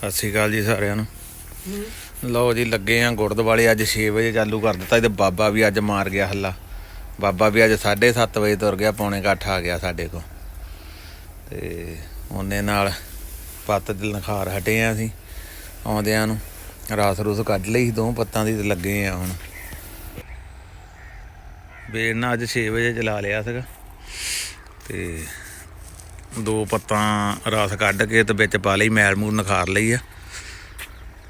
ਸਤਿ ਸ਼੍ਰੀ ਅਕਾਲ ਜੀ ਸਾਰਿਆਂ ਨੂੰ। ਲਓ ਜੀ, ਲੱਗੇ ਆ ਗੁਰਦੁਆਰੇ ਅੱਜ 6 ਵਜੇ ਚਾਲੂ ਕਰ ਦਿੱਤਾ ਇਹਦੇ ਬਾਬਾ ਵੀ ਅੱਜ ਮਾਰ ਗਿਆ ਹੱਲਾ। ਬਾਬਾ ਵੀ ਅੱਜ 7:30 ਵਜੇ ਤੁਰ ਗਿਆ, ਪੌਣੇ ਕੁ ਆ ਗਿਆ ਸਾਡੇ ਕੋਲ। ਤੇ ਉਹਨੇ ਨਾਲ ਪੱਤ ਦੇ ਲਖਾਰ ਹਟੇ ਆ ਅਸੀਂ ਆਉਂਦਿਆਂ ਨੂੰ। ਰਾਸ ਰੂਸ ਕੱਢ ਲਈ ਸੀ ਦੋ ਪੱਤਾਂ ਦੀ ਲੱਗੇ ਆ ਹੁਣ। ਬੇੜ ਨਾਲ ਅੱਜ 6 ਵਜੇ ਚਲਾ ਲਿਆ ਸੀਗਾ। ਤੇ ਦੋ ਪੱਤਾਂ ਰਸ ਕੱਢ ਕੇ ਤੇ ਵਿੱਚ ਪਾ ਲਈ, ਮੈਲ ਮੂਲ ਨਖਾਰ ਲਈ ਆ।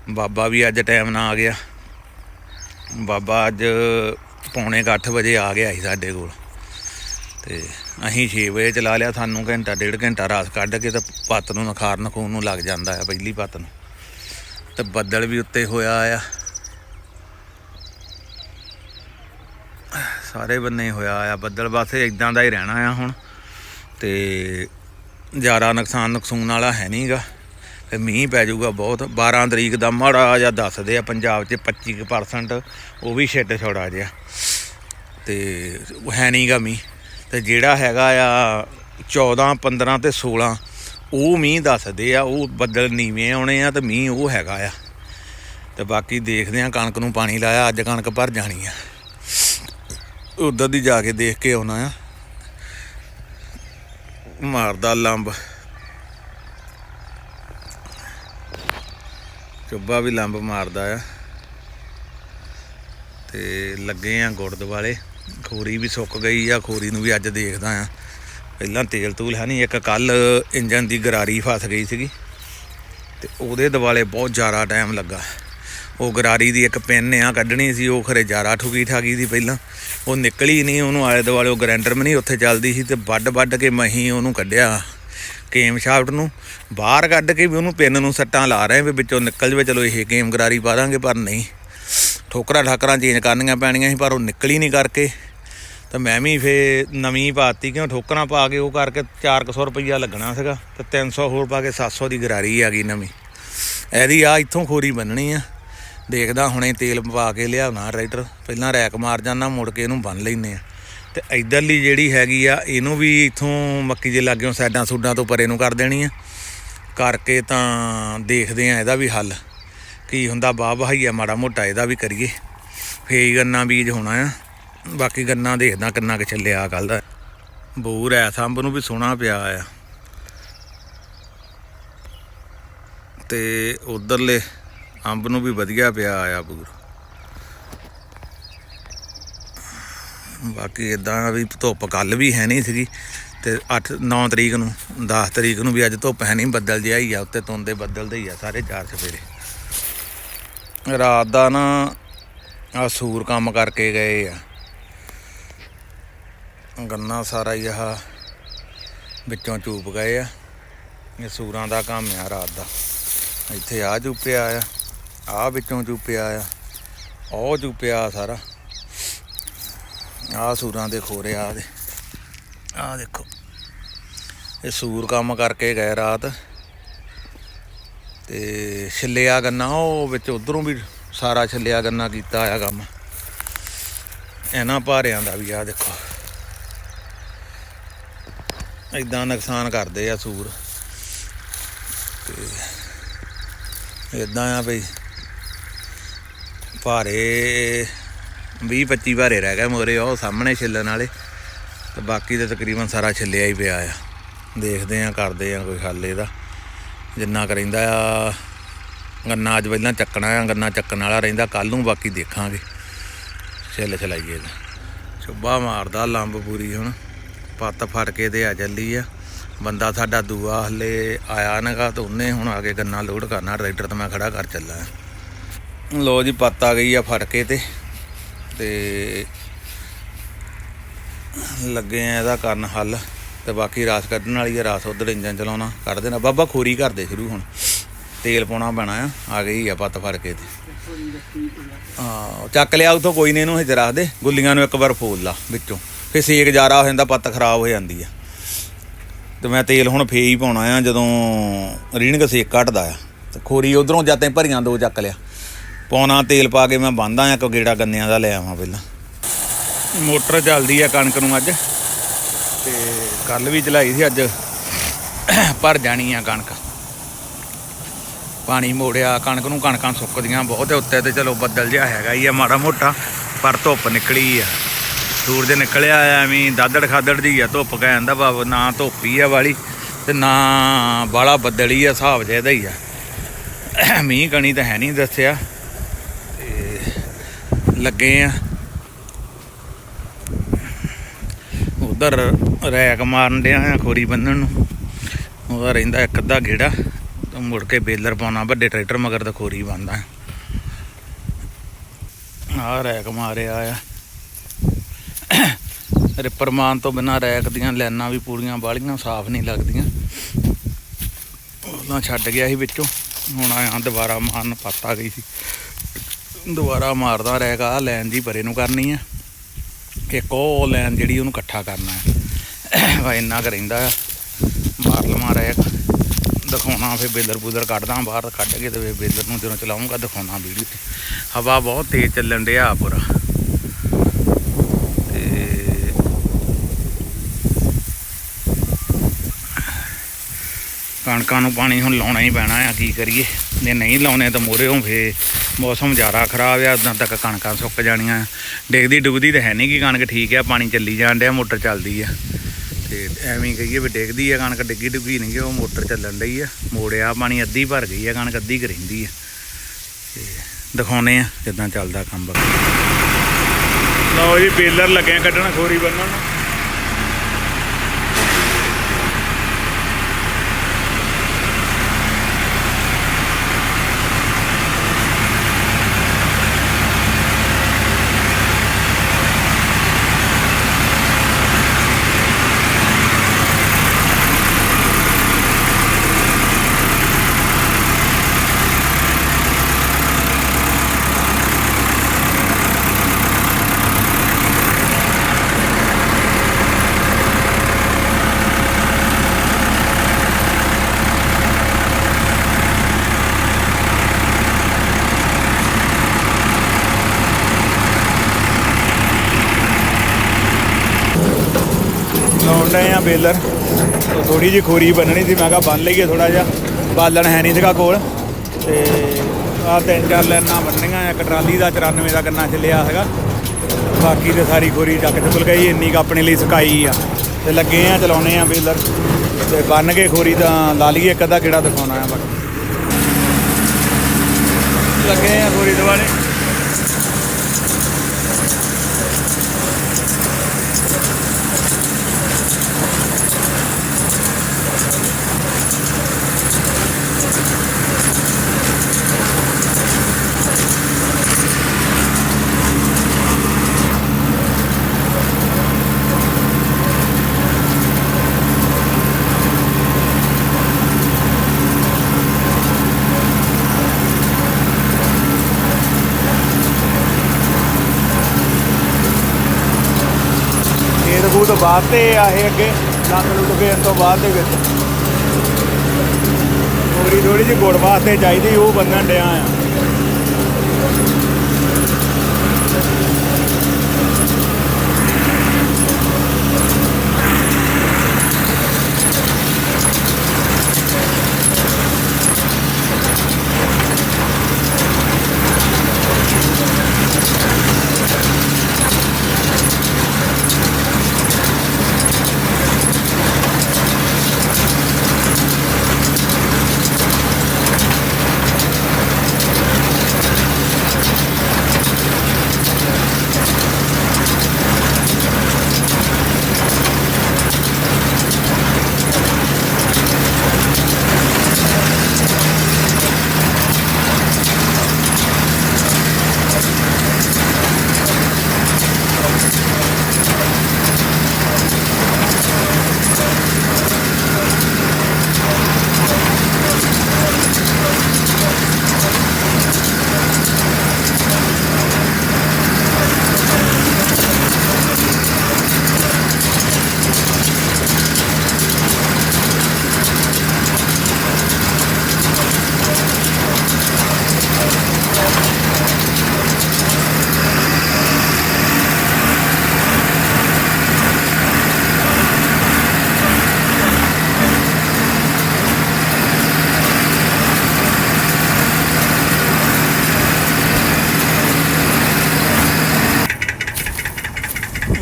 ਬਾਬਾ ਵੀ ਅੱਜ ਟਾਈਮ ਨਾਲ ਆ ਗਿਆ। ਬਾਬਾ ਅੱਜ ਪੌਣੇ ਕੁ ਅੱਠ ਵਜੇ ਆ ਗਿਆ ਸੀ ਸਾਡੇ ਕੋਲ। ਤੇ ਅਸੀਂ 6 ਵਜੇ ਚਲਾ ਲਿਆ, ਸਾਨੂੰ ਘੰਟਾ, ਡੇਢ ਘੰਟਾ ਰਸ ਕੱਢ ਕੇ ਤੇ ਪੱਤ ਨੂੰ ਨਖਾਰ ਨਖੂਨ ਨੂੰ ਲੱਗ ਜਾਂਦਾ ਆ, ਪਹਿਲੀ ਪੱਤ ਨੂੰ। ਤੇ ਬੱਦਲ ਵੀ ਉੱਤੇ ਹੋਇਆ ਆ। ਸਾਰੇ ਬੰਨੇ ਹੋਇਆ ਆ ਬੱਦਲ, ਬਸ ਇਦਾਂ ਦਾ ਹੀ ਰਹਿਣਾ ਆ ਹੁਣ। ਤੇ ਜ਼ਿਆਦਾ ਨੁਕਸਾਨ ਨੁਕਸੂਨ ਵਾਲਾ ਹੈ ਨਹੀਂਗਾ ਤੇ ਮੀਂਹ ਪੈ ਜਾਊਗਾ ਬਹੁਤ। 12 ਤਰੀਕ ਦਾ ਮਾੜਾ ਜਿਹਾ ਦੱਸਦੇ ਆ, ਪੰਜਾਬ 'ਚ 25% ਉਹ ਵੀ ਛਿੱਟ ਛੋੜਾ ਜਿਹਾ। ਤੇ ਉਹ ਹੈ ਨਹੀਂਗਾ ਮੀਂਹ। ਤੇ ਜਿਹੜਾ ਹੈਗਾ ਆ 14 15 ਤੇ 16 ਉਹ ਮੀਂਹ ਦੱਸਦੇ ਆ, ਉਹ ਬੱਦਲ ਨੀਵੇਂ ਆਉਣੇ ਆ ਤੇ ਮੀਂਹ ਉਹ ਹੈਗਾ ਆ। ਤੇ ਬਾਕੀ ਦੇਖਦੇ ਆ, ਕਣਕ ਨੂੰ ਪਾਣੀ ਲਾਇਆ, ਅੱਜ ਕਣਕ ਭਰ ਜਾਣੀ ਆ। ਉਧਰ ਦੀ ਜਾ ਕੇ ਦੇਖ ਕੇ ਆਉਣਾ ਆ। ਮਾਰਦਾ ਲੰਬ। ਚੁੱਬਾ ਵੀ ਲੰਬ ਮਾਰਦਾ ਆ। ਤੇ ਲੱਗੇ ਆ ਗੁਰਦੁਆਰੇ। ਖੋਰੀ ਵੀ ਸੁੱਕ ਗਈ ਆ, ਖੋਰੀ ਨੂੰ ਵੀ ਅੱਜ ਦੇਖਦਾ ਆ। ਪਹਿਲਾਂ ਤੇਲ ਤੂਲ ਹੈ ਨਹੀਂ, ਇੱਕ ਕੱਲ ਇੰਜਨ ਦੀ ਗਰਾਰੀ ਫਸ ਗਈ ਸੀਗੀ। ਤੇ ਉਹਦੇ ਦਿਵਾਲੇ ਬਹੁਤ ਜ਼ਿਆਦਾ ਟਾਈਮ ਲੱਗਾ। ਉਹ ਗਰਾਰੀ ਦੀ ਇੱਕ ਪਿੰਨ ਆ, ਕੱਢਣੀ ਸੀ, ਉਹ ਖਰੇ ਜ਼ਿਆਦਾ ਠੁਕੀ ਠਾਕੀ ਸੀ ਪਹਿਲਾਂ। ਉਹ ਨਿਕਲੀ ਨਹੀਂ ਉਹਨੂੰ ਆਲੇ ਦੁਆਲੇ ਉਹ ਗ੍ਰੈਂਡਰ ਵੀ ਨਹੀਂ ਉੱਥੇ ਚੱਲਦੀ ਸੀ ਤੇ ਵੱਡ ਵੱਡ ਕੇ ਮਹੀਂ ਉਹਨੂੰ ਕੱਢਿਆ ਗੇਮ ਸ਼ਾਫਟ ਨੂੰ। ਬਾਹਰ ਕੱਢ ਕੇ ਵੀ ਉਹਨੂੰ ਪਿੰਨ ਨੂੰ ਸੱਟਾਂ ਲਾ ਰਹੇ ਵੀ ਵਿੱਚੋਂ ਨਿਕਲ ਜਵੇ, ਚਲੋ ਇਹ ਗੇਮ ਗਰਾਰੀ ਪਾ ਦਾਂਗੇ, ਪਰ ਨਹੀਂ। ਠੋਕਰਾਂ ਠਾਕਰਾਂ ਚੇਂਜ ਕਰਨੀਆਂ ਪੈਣੀਆਂ ਸੀ, ਪਰ ਉਹ ਨਿਕਲੀ ਨਹੀਂ ਕਰਕੇ। ਤਾਂ ਮੈਂ ਵੀ ਫੇ ਨਵੀਂ ਪਾਤੀ, ਕਿਉਂ ਠੋਕਰਾਂ ਪਾ ਕੇ ਉਹ ਕਰਕੇ 400 ਰੁਪਈਆ ਲੱਗਣਾ ਸੀਗਾ ਤੇ 300 ਹੋਰ ਪਾ ਕੇ 700 ਦੀ ਗਰਾਰੀ ਆ ਗਈ ਨਵੀਂ। ਇਹਦੀ ਆ ਇੱਥੋਂ ਖੋਰੀ ਬੰਨਣੀ ਆ। ਦੇਖਦਾ ਹੁਣੇ ਤੇਲ ਪਵਾ ਕੇ ਲਿਆਉਣਾ ਰਾਈਟਰ ਪਹਿਲਾਂ ਰੈਕ ਮਾਰ ਜਾਣਾ ਮੁੜ ਕੇ ਇਹਨੂੰ ਬੰਨ ਲੈਨੇ ਆ ਤੇ ਇਧਰਲੀ ਜਿਹੜੀ ਹੈਗੀ ਆ, ਇਹਨੂੰ ਵੀ ਇਥੋਂ ਮੱਕੀ ਦੇ ਲਾਗਿਓਂ ਸਾਈਡਾਂ ਸੂਡਾਂ ਤੋਂ ਪਰੇ ਨੂੰ ਕਰ ਦੇਣੀ ਆ। ਕਰਕੇ ਤਾਂ ਦੇਖਦੇ ਆ ਇਹਦਾ ਵੀ ਹੱਲ। ਕੀ ਹੁੰਦਾ ਬਾਹ ਬਹਾਈਆ ਮਾੜਾ ਮੋਟਾ ਇਹਦਾ ਵੀ ਕਰੀਏ। ਫੇਰ ਗੰਨਾ ਬੀਜ ਹੋਣਾ ਆ। ਬਾਕੀ ਗੰਨਾ ਦੇਖਦਾ ਕਿੰਨਾ ਕੁ ਚੱਲਿਆ ਕੱਲ ਦਾ। ਬੂਰ ਐ, ਸੰਭ ਨੂੰ ਵੀ ਸੋਹਣਾ ਪਿਆ ਆ। ਤੇ ਉਧਰਲੇ ਅੰਬ ਨੂੰ ਵੀ ਵਧੀਆ ਪਿਆ ਆਇਆ ਪੂਰ ਬਾਕੀ ਇਦਾਂ ਵੀ ਧੁੱਪ ਕੱਲ ਵੀ ਹੈ ਨਹੀਂ ਸੀਗੀ ਤੇ 8 9 ਤਰੀਕ ਨੂੰ 10 ਤਰੀਕ ਨੂੰ ਵੀ ਅੱਜ ਧੁੱਪ ਹੈ ਨਹੀਂ, ਬੱਦਲ ਜਿਹਾ ਹੀ ਆ, ਉੱਤੇ ਤੁੰਦੇ ਬੱਦਲ ਦੇ ਹੀ ਆ ਸਾਰੇ ਚਾਰ ਸਵੇਰੇ ਰਾਤ ਦਾ ਨਾ ਆ ਸੂਰ ਕੰਮ ਕਰਕੇ ਗਏ ਆ। ਗੰਨਾ ਸਾਰਾ ਹੀ ਆਹ ਵਿੱਚੋਂ ਚੂਪ ਗਏ ਆ। ਇਹ ਸੂਰਾਂ ਦਾ ਕੰਮ ਆ ਰਾਤ ਦਾ। ਇੱਥੇ ਆ ਚੂਪਿਆ ਆ। ਆ ਵਿੱਚੋਂ ਚੁੱਪਿਆ ਆ। ਉਹ ਚੁੱਪਿਆ ਸਾਰਾ। ਆ ਸੂਰਾਂ ਦੇ ਖੋਰੇ ਆ ਦੇ। ਆ ਦੇਖੋ। ਇਹ ਸੂਰ ਕੰਮ ਕਰਕੇ ਗਏ ਰਾਤ। ਤੇ ਛਿੱਲਿਆ ਗੰਨਾ, ਉਹ ਵਿੱਚ ਉਧਰੋਂ ਵੀ ਸਾਰਾ ਛਿੱਲਿਆ ਗੰਨਾ ਕੀਤਾ ਆ ਕੰਮ। ਇਹਨਾਂ ਭਾਰਿਆਂ ਦਾ ਵੀ ਆ ਦੇਖੋ। ਇਦਾਂ ਨੁਕਸਾਨ ਕਰਦੇ ਆ ਸੂਰ। ਤੇ ਇਦਾਂ ਆ ਬਈ। ਭਾਰੇ 20 25 ਭਾਰੇ ਰਹਿ ਗਏ ਮੋਰੇ ਉਹ ਸਾਹਮਣੇ ਛਿੱਲਣ ਵਾਲੇ ਤੇ ਬਾਕੀ ਤਾਂ ਤਕਰੀਬਨ ਸਾਰਾ ਛਿੱਲਿਆ ਹੀ ਪਿਆ ਆ। ਦੇਖਦੇ ਆ ਕਰਦੇ ਆ ਕੋਈ ਹੱਲ ਇਹਦਾ। ਜਿੰਨਾ ਕਰਿੰਦਾ ਆ, ਗੰਨਾ ਅੱਜ ਪਹਿਲਾਂ ਚੱਕਣਾ ਆ, ਗੰਨਾ ਚੱਕਣ ਵਾਲਾ ਰਹਿੰਦਾ ਕੱਲ ਨੂੰ ਬਾਕੀ ਦੇਖਾਂਗੇ। ਛਿੱਲ ਛਲਾਈਏ ਦਾ ਚੁੱਬਾ ਮਾਰਦਾ ਲੰਬ ਪੂਰੀ ਹੁਣ। ਪੱਤ ਫੜ ਕੇ ਤੇ ਆ ਚੱਲੀ ਆ। ਬੰਦਾ ਸਾਡਾ ਦੂਆ ਹਲੇ ਆਇਆ ਨਗਾ ਤਾਂ ਉਹਨੇ ਹੁਣ ਆ ਕੇ ਗੰਨਾ ਲੋਡ ਕਰਨਾ, ਟਰੈਕਟਰ ਤੇ ਮੈਂ ਖੜਾ ਕਰ ਚੱਲਾ। ਲੋ ਜੀ, ਪੱਤ ਆ ਗਈ ਆ ਫੜ ਕੇ ਤੇ ਤੇ ਲੱਗੇ ਆ ਇਹਦਾ ਕਰਨ ਹੱਲ ਤੇ ਬਾਕੀ ਰਾਸ ਕੱਢਣ ਵਾਲੀ ਆ ਰਾਸ ਉਧਰ ਇੰਜਨ ਚਲਾਉਣਾ, ਕੱਢ ਦੇਣਾ। ਬਾਬਾ ਖੋਰੀ ਕਰਦੇ ਸ਼ੁਰੂ ਹੁਣ, ਤੇਲ ਪਾਉਣਾ ਪੈਣਾ ਆ ਆ ਗਈ ਆ ਪੱਤ ਫੜ ਕੇ ਤੇ। ਹਾਂ, ਚੱਕ ਲਿਆ ਉਥੋਂ ਕੋਈ ਨਹੀਂ ਇਹਨੂੰ ਇੱਥੇ ਰੱਖ ਦੇ, ਗੁੱਲੀਆਂ ਨੂੰ ਇੱਕ ਵਾਰ ਫੋਲ ਲਾ ਵਿੱਚੋਂ। ਫੇ ਸੇਕ ਜ਼ਿਆਦਾ ਹੋ ਜਾਂਦਾ, ਪੱਤ ਖਰਾਬ ਹੋ ਜਾਂਦੀ ਆ। ਤੇ ਮੈਂ ਤੇਲ ਹੁਣ ਫੇ ਹੀ ਪਾਉਣਾ ਆ, ਜਦੋਂ ਰੀਣਕ ਸੇਕ ਘਟਦਾ ਆ। ਤੇ ਖੋਰੀ ਉਧਰੋਂ ਜਾਂਦੇ ਭਰੀਆਂ ਦੋ ਚੱਕ ਲਿਆ। ਪੌਣਾ ਤੇਲ ਪਾ ਕੇ ਮੈਂ ਬੰਦਾ ਆ ਕੋ ਗੇੜਾ ਗੰਨਿਆਂ ਦਾ ਲੈ ਆਵਾਂ ਪਹਿਲਾਂ। ਮੋਟਰ ਚੱਲਦੀ ਆ ਕਣਕ ਨੂੰ ਅੱਜ। ਤੇ ਕੱਲ ਵੀ ਚਲਾਈ ਸੀ, ਅੱਜ ਭਰ ਜਾਣੀ ਆ ਕਣਕ। ਪਾਣੀ ਮੋੜਿਆ, ਕਣਕ ਨੂੰ ਕਣਕਾਂ ਸੁੱਕਦੀਆਂ ਬਹੁਤ ਉੱਤੇ ਤੇ ਚਲੋ ਬੱਦਲ ਜਿਹਾ ਹੈਗਾ ਹੀ ਆ, ਮਾੜਾ ਮੋਟਾ, ਪਰ ਧੁੱਪ ਨਿਕਲੀ ਆ। ਸੂਰਜ ਨਿਕਲਿਆ ਆ, ਐਵੇਂ ਦਾਦੜ ਖਾਦੜ ਦੀ ਆ, ਧੁੱਪ ਕਹਿਣ ਦਾ ਬਾਬ ਨਾ ਧੁੱਪ ਹੀ ਆ ਵਾਲੀ, ਤੇ ਨਾ ਬਾਲਾ ਬੱਦਲ ਹੀ ਆ, ਹਿਸਾਬ ਜਿਹਾ ਹੀ ਆ। ਮੀਂਹ ਕਣੀ ਤਾਂ ਹੈ ਨਹੀਂ ਦੱਸਿਆ। ਲੱਗੇ ਆ। ਉਧਰ ਰੈਕ ਮਾਰਨ ਡਿਆ ਆ ਖੋਰੀ ਬੰਨਣ ਨੂੰ। ਉਹਦਾ ਰਹਿੰਦਾ ਇੱਕ ਅੱਧਾ ਗੇੜਾ, ਤੇ ਮੁੜ ਕੇ ਬੇਲਰ ਪਾਉਣਾ, ਵੱਡੇ ਟਰੈਕਟਰ ਮਗਰ ਤਾਂ ਖੋਰੀ ਬੰਦਾ ਆ ਰੈਕ ਮਾਰਿਆ ਆ। ਰਿਪਰ ਮਾਨ ਤੋਂ ਬਿਨਾ ਰੈਕ ਦੀਆਂ ਲਾਈਨਾਂ ਵੀ ਪੂਰੀਆਂ ਬਾਲੀਆਂ ਸਾਫ਼ ਨਹੀਂ ਲੱਗਦੀਆਂ। ਉਹਨਾਂ ਛੱਡ ਗਿਆ ਸੀ ਵਿੱਚੋਂ, ਹੁਣ ਆਇਆ ਦੁਬਾਰਾ ਮਾਰਨ ਪੱਤਾ ਗਈ ਸੀ। ਦੁਬਾਰਾ ਮਾਰਦਾ ਰੈਕ ਆ ਲਾਈਨ ਦੀ ਪਰੇ ਨੂੰ ਕਰਨੀ ਆ। ਇੱਕ ਉਹ ਲਾਈਨ ਜਿਹੜੀ ਉਹਨੂੰ ਇਕੱਠਾ ਕਰਨਾ ਹੈ। ਵਾ ਇੰਨਾ ਕੁ ਰਹਿੰਦਾ ਆ। ਮਾਰ ਲਵਾਂ ਰਹਿ ਦਿਖਾਉਣਾ ਫਿਰ ਬੇਲਰ ਬੂਲਰ ਕੱਢਦਾ ਬਾਹਰ, ਕੱਢ ਕੇ ਤੇ ਫਿਰ ਬੇਲਰ ਨੂੰ ਜਦੋਂ ਚਲਾਉਂਗਾ ਦਿਖਾਉਣਾ ਵੀਡੀਓ ਤੇ। ਹਵਾ ਬਹੁਤ ਤੇਜ਼ ਚੱਲਣ ਡਿਆ ਪੂਰਾ। ਕਣਕਾਂ ਨੂੰ ਪਾਣੀ ਹੁਣ ਲਾਉਣਾ ਹੀ ਪੈਣਾ ਆ ਕੀ ਕਰੀਏ? ਜੇ ਨਹੀਂ ਲਾਉਣੇ ਤਾਂ ਮੋਰੇ ਹੋਂ ਫੇ ਮੌਸਮ ਜ਼ਿਆਦਾ ਖਰਾਬ ਆ ਉਦਾਂ ਤੱਕ ਕਣਕਾਂ ਸੁੱਕ ਜਾਣੀਆਂ। ਡਿੱਗਦੀ ਡੁੱਬਦੀ ਤਾਂ ਹੈ ਨਹੀਂ ਕਿ ਕਣਕ ਠੀਕ ਆ ਪਾਣੀ ਚੱਲੀ ਜਾਣ ਡਿਆ ਮੋਟਰ ਚੱਲਦੀ ਆ। ਤੇ ਐਵੇਂ ਕਹੀਏ ਵੀ ਡਿੱਗਦੀ ਆ ਕਣਕ ਡਿੱਗੀ ਡੁੱਗੀ ਨਹੀਂ ਗੀ, ਉਹ ਮੋਟਰ ਚੱਲਣ ਲਈ ਆ। ਮੋੜਿਆ ਪਾਣੀ ਅੱਧੀ ਭਰ ਗਈ ਆ ਕਣਕ ਅੱਧੀ ਕੁ ਰਹਿੰਦੀ ਆ। ਤੇ ਦਿਖਾਉਨੇ ਆ ਕਿਦਾਂ ਚੱਲਦਾ ਕੰਮ। ਬਾਕੀ ਲਓ ਜੀ ਬੇਲਰ ਲੱਗਿਆ ਕੱਢਣ ਖੋਰੀ ਬੰਨਣ ਨੂੰ ਲਾਉਣ ਡਏ ਆ ਬੇਲਰ। ਥੋੜੀ ਜਿਹੀ ਖੋਰੀ ਬੰਨਣੀ ਸੀ, ਮੈਂ ਕਿਹਾ ਬੰਨ ਲਈਏ ਥੋੜਾ ਜਿਹਾ। ਬਾਲਣ ਹੈ ਨਹੀਂ ਸੀਗਾ ਕੋਲ। ਤੇ ਆ ਤਿੰਨ ਚਾਰ ਲੈਣਾ ਬੰਨੀਆਂ ਇੱਕ ਟਰਾਲੀ ਦਾ 94 ਦਾ ਗੰਨਾ ਚੱਲਿਆ ਹੈਗਾ। ਬਾਕੀ ਤੇ ਸਾਰੀ ਖੋਰੀ ਚੱਕ ਚੁੱਕ ਗਈ, ਇੰਨੀ ਕੁ ਆਪਣੇ ਲਈ ਸੁਕਾਈ ਆ। ਤੇ ਲੱਗੇ ਆ, ਚਲਾਉਣੇ ਆ ਬੇਲਰ। ਤੇ ਬੰਨ ਕੇ ਖੋਰੀ ਤਾਂ ਲਾ ਲਈਏ, ਇੱਕ ਅੱਧਾ ਕਿਹੜਾ ਦਿਖਾਉਣਾ ਆ ਬਾਕੀ। ਲੱਗੇ ਆ ਖੋਰੀ ਦੁਆਲੇ ਖੇਤ ਖੂਤ ਬਾਅਦ ਤੇ ਆਏ ਅੱਗੇ ਲੰਗ ਲੁੱਟ ਕੇ ਤੋਂ ਬਾਅਦ ਦੇ ਵਿੱਚ। ਥੋੜੀ ਥੋੜੀ ਜਿਹੀ ਗੁੜ ਵਾਸਤੇ ਚਾਹੀਦੀ, ਉਹ ਬੰਨਣ ਡਿਆ ਆ।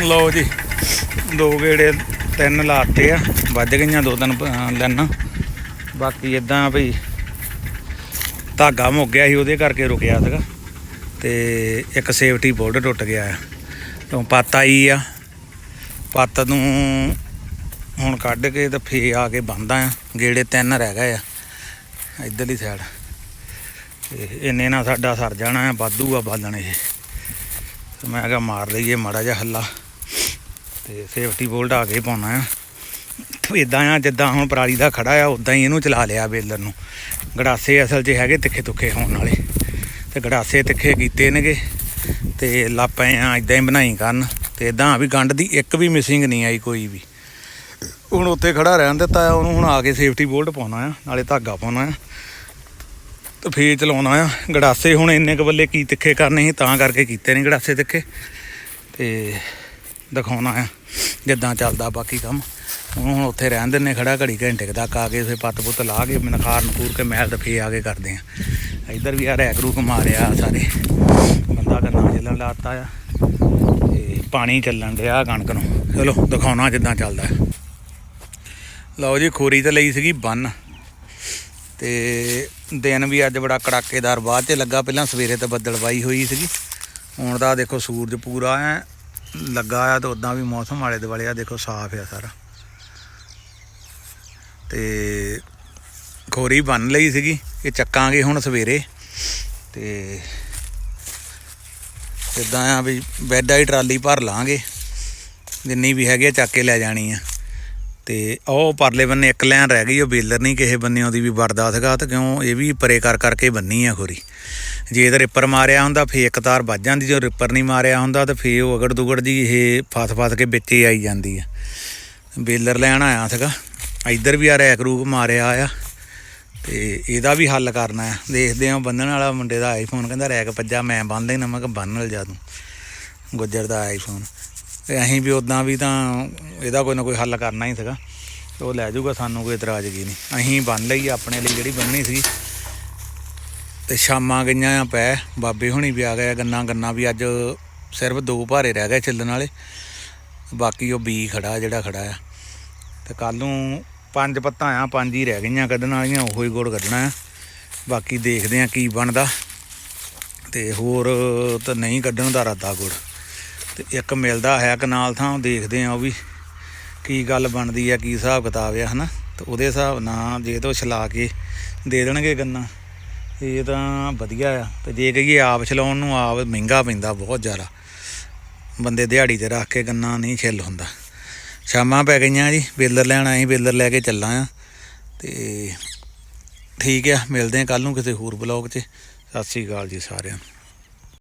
ਲਓ ਜੀ ਦੋ ਗੇੜੇ ਤਿੰਨ ਲਾਤੇ ਆ ਵੱਜ ਗਈਆਂ ਦੋ ਤਿੰਨ ਅਹ, ਲੈਣਾ ਬਾਕੀ ਇਦਾਂ ਵੀ ਧਾਗਾ ਮੁੱਕ ਗਿਆ ਸੀ ਉਹਦੇ ਕਰਕੇ ਰੁਕਿਆ ਸੀਗਾ। ਤੇ ਇੱਕ ਸੇਫਟੀ ਬੋਲਟ ਟੁੱਟ ਗਿਆ ਆ। ਤੋਂ ਪੱਤ ਆਈ ਆ। ਪੱਤ ਨੂੰ ਹੁਣ ਕੱਢ ਕੇ ਤੇ ਫੇ ਆ ਕੇ ਬੰਨਦਾ ਆ। ਗੇੜੇ ਤਿੰਨ ਰਹਿ ਗਏ ਆ ਇਧਰਲੀ ਸਾਈਡ ਤੇ ਇੰਨੇ ਨਾਲ ਸਾਡਾ ਸਰ ਜਾਣਾ ਆ ਵਾਧੂ ਆ ਬਾਲਣ ਇਹ। ਮੈਂ ਕਿਹਾ ਮਾਰ ਲਈਏ ਮਾੜਾ ਜਿਹਾ ਹੱਲਾ। ਤੇ ਸੇਫਟੀ ਬੋਲਟ ਆ ਕੇ ਪਾਉਣਾ ਆ। ਇਦਾਂ ਆ, ਜਿੱਦਾਂ ਹੁਣ ਪਰਾਲੀ ਦਾ ਖੜਾ ਆ ਉਦਾਂ ਹੀ ਇਹਨੂੰ ਚਲਾ ਲਿਆ ਬੇਲਰ ਨੂੰ। ਗੜਾਸੇ ਅਸਲ 'ਚ ਹੈਗੇ ਤਿੱਖੇ ਤੁੱਖੇ ਹੋਣ ਵਾਲੇ। ਤੇ ਗੜਾਸੇ ਤਿੱਖੇ ਕੀਤੇ ਨੇਗੇ। ਤੇ ਲਾਪੇ ਆ ਇਦਾਂ ਹੀ ਬਣਾਈ ਕਰਨ। ਤੇ ਇਦਾਂ ਵੀ ਗੰਢ ਦੀ ਇੱਕ ਵੀ ਮਿਸਿੰਗ ਨਹੀਂ ਆਈ ਕੋਈ ਵੀ। ਹੁਣ ਉੱਥੇ ਖੜਾ ਰਹਿਣ ਦਿੱਤਾ ਆ, ਉਹਨੂੰ ਹੁਣ ਆ ਕੇ ਸੇਫਟੀ ਬੋਲਟ ਪਾਉਣਾ ਆ, ਨਾਲੇ ਧਾਗਾ ਪਾਉਣਾ ਆ। ਤੇ ਫੇਰ ਚਲਾਉਣਾ ਆ। ਗੜਾਸੇ ਹੁਣ ਇੰਨੇ ਕੁ ਬੱਲੇ ਕੀ ਤਿੱਖੇ ਕਰਨੇ ਸੀ, ਤਾਂ ਕਰਕੇ ਕੀਤੇ ਨੇ ਗੜਾਸੇ ਤਿੱਖੇ। ਤੇ ਦਿਖਾਉਣਾ ਆ। ਜਿੱਦਾਂ ਚੱਲਦਾ ਬਾਕੀ ਕੰਮ। ਹੁਣ ਹੁਣ ਉੱਥੇ ਰਹਿਣ ਦਿੰਨੇ ਖੜਾ ਘੜੀ ਘੰਟੇ ਕੁ ਤੱਕ ਆ ਕੇ ਫੇਰ ਪੱਤ ਪੁੱਤ ਲਾ ਕੇ ਨਖਾਰ ਨਖੂਰ ਕੇ ਮਹਿਲ ਤੇ ਫੇਰ ਆ ਕੇ ਕਰਦੇ ਆ। ਇੱਧਰ ਵੀ ਆ ਰੈਕ ਰੂਕ ਮਾਰਿਆ ਸਾਰੇ। ਬੰਦਾ ਕਰਨਾ ਚੱਲਣ ਲਾਤਾ ਆ। ਤੇ ਪਾਣੀ ਚੱਲਣ ਡਿਆ ਕਣਕ ਨੂੰ। ਚਲੋ, ਦਿਖਾਉਣਾ ਜਿੱਦਾਂ ਚੱਲਦਾ। ਲਓ ਜੀ, ਖੋਰੀ ਤੇ ਲਈ ਸੀਗੀ ਬੰਨ। ਤੇ ਦਿਨ ਵੀ ਅੱਜ ਬੜਾ ਕੜਾਕੇਦਾਰ ਬਾਅਦ ਚ ਲੱਗਾ। ਪਹਿਲਾਂ ਸਵੇਰੇ ਤੇ ਬੱਦਲਵਾਈ ਹੋਈ ਸੀਗੀ। ਹੁਣ ਦਾ ਦੇਖੋ ਸੂਰਜ ਪੂਰਾ ਐ। ਲੱਗਾ ਆ ਤੇ ਉਦਾਂ ਵੀ ਮੌਸਮ ਵਾਲੇ ਦੁਆਲੇ ਆ, ਦੇਖੋ ਸਾਫ਼ ਆ ਸਾਰਾ। ਤੇ ਖੋਰੀ ਬੰਨ ਲਈ ਸੀਗੀ, ਇਹ ਚੱਕਾਂਗੇ ਹੁਣ ਸਵੇਰੇ। ਤੇ ਇਦਾਂ ਆ ਵੀ ਬੈੱਡ ਆਈ ਟਰਾਲੀ ਭਰ ਲਾਂਗੇ, ਜਿੰਨੀ ਵੀ ਹੈਗੀ ਆ ਚੱਕ ਕੇ ਲੈ ਜਾਣੀ ਆ। ਤੇ ਉਹ ਪਰਲੇ ਬੰਨੇ ਇੱਕ ਲੈਨ ਰਹਿ ਗਈ, ਉਹ ਬੇਲਰ ਨਹੀਂ ਕਿਸੇ ਬੰਨੇ ਉਹਦੀ ਵੀ ਵਰਦਾ ਸੀਗਾ ਤੇ ਕਿਉਂ, ਇਹ ਵੀ ਪਰੇ ਕਰ ਕਰਕੇ ਬੰਨੀ ਆ ਖੋਰੀ। ਜੇ ਇਹਦਾ ਰਿਪਰ ਮਾਰਿਆ ਹੁੰਦਾ ਫੇ ਇੱਕ ਤਾਰ ਵੱਜ ਜਾਂਦੀ, ਜੇ ਰਿਪਰ ਨਹੀਂ ਮਾਰਿਆ ਹੁੰਦਾ, ਤਾਂ ਫੇ ਉਹ ਅਗੜ ਦੁਗੜ ਜੀ ਇਹ ਫਸ ਫਸ ਕੇ ਵਿੱਚ ਹੀ ਆਈ ਜਾਂਦੀ ਆ। ਬੇਲਰ ਲੈਣ ਆਇਆ ਸੀਗਾ, ਇੱਧਰ ਵੀ ਆ ਰੈਕ ਰੂਕ ਮਾਰਿਆ ਆ, ਤੇ ਇਹਦਾ ਵੀ ਹੱਲ ਕਰਨਾ ਆ। ਦੇਖਦੇ ਆ ਬੰਨਣ ਵਾਲਾ ਮੁੰਡੇ ਦਾ ਆਈਫੋਨ ਕਹਿੰਦਾ ਰੈਕ ਪੱਜਾ ਮੈਂ ਬੰਨ ਲੈਣਾ, ਮੈਂ ਕਿਹਾ ਬੰਨ ਜਾ ਤੂੰ। ਗੁੱਜਰ ਦਾ ਆਈਫੋਨ ਤੇ ਅਸੀਂ ਵੀ ਉਦਾਂ ਵੀ ਤਾਂ ਇਹਦਾ ਕੋਈ ਨਾ ਕੋਈ ਹੱਲ ਕਰਨਾ ਹੀ ਸੀਗਾ। ਤੇ ਉਹ ਲੈ ਜਾਊਗਾ ਸਾਨੂੰ ਕੋਈ ਇਤਰਾਜ਼ਗੀ ਨਹੀਂ। ਅਸੀਂ ਬੰਨ ਲਈ ਆਪਣੇ ਲਈ ਜਿਹੜੀ ਬੰਨਣੀ ਸੀ ਤੇ ਸ਼ਾਮਾਂ ਗਈਆਂ ਆ ਪੈ, ਬਾਬੇ ਹੁਣੀ ਵੀ ਆ ਗਏ ਗੰਨਾ ਗੰਨਾ ਵੀ ਅੱਜ ਸਿਰਫ ਦੋ ਭਾਰੇ ਰਹਿ ਗਏ ਚੱਲਣ ਵਾਲੇ। ਬਾਕੀ ਉਹ ਬੀ ਖੜਾ, ਜਿਹੜਾ ਖੜਾ ਆ। ਤੇ ਕੱਲ ਨੂੰ ਪੰਜ ਪੱਤਾਂ ਆ, ਪੰਜ ਹੀ ਰਹਿ ਗਈਆਂ ਕੱਢਣ ਵਾਲੀਆਂ, ਉਹੋ ਹੀ ਗੁੜ ਕੱਢਣਾ ਆ। ਬਾਕੀ ਦੇਖਦੇ ਆ ਕੀ ਬਣਦਾ। ਤੇ ਹੋਰ ਤਾਂ ਨਹੀਂ ਕੱਢਣ ਦਾ ਇਰਾਦਾ ਗੁੜ। ਤੇ ਇੱਕ ਮਿਲਦਾ ਹੈ ਕਨਾਲ ਥਾਂ ਦੇਖਦੇ ਆ ਉਹ ਵੀ ਕੀ ਗੱਲ ਬਣਦੀ ਆ ਕੀ ਹਿਸਾਬ ਕਿਤਾਬ ਆ ਹਨਾ? ਤੇ ਉਹਦੇ ਹਿਸਾਬ ਨਾਲ ਜੇ ਤੋਂ ਛਲਾ ਕੇ ਦੇ ਦੇਣਗੇ ਗੰਨਾ ਇਹ ਤਾਂ ਵਧੀਆ ਆ। ਤੇ ਜੇ ਕਹੀਏ ਆਪ ਛਲਾਉਣ ਨੂੰ ਆਪ ਮਹਿੰਗਾ ਪੈਂਦਾ ਬਹੁਤ ਜ਼ਿਆਦਾ। ਬੰਦੇ ਦਿਹਾੜੀ ਤੇ ਰੱਖ ਕੇ ਗੰਨਾ ਨਹੀਂ ਛਿੱਲ ਹੁੰਦਾ। ਸ਼ਾਮਾਂ ਪੈ ਗਈਆਂ ਜੀ, ਬੇਲਰ ਲੈਣ ਆਏ, ਬੇਲਰ ਲੈ ਕੇ ਚੱਲਾਂ ਆ। ਤੇ ਠੀਕ ਆ, ਮਿਲਦੇ ਆ ਕੱਲ ਨੂੰ ਕਿਸੇ ਹੋਰ ਬਲੌਗ 'ਚ। ਸਤਿ ਸ੍ਰੀ ਅਕਾਲ ਜੀ ਸਾਰਿਆਂ ਨੂੰ।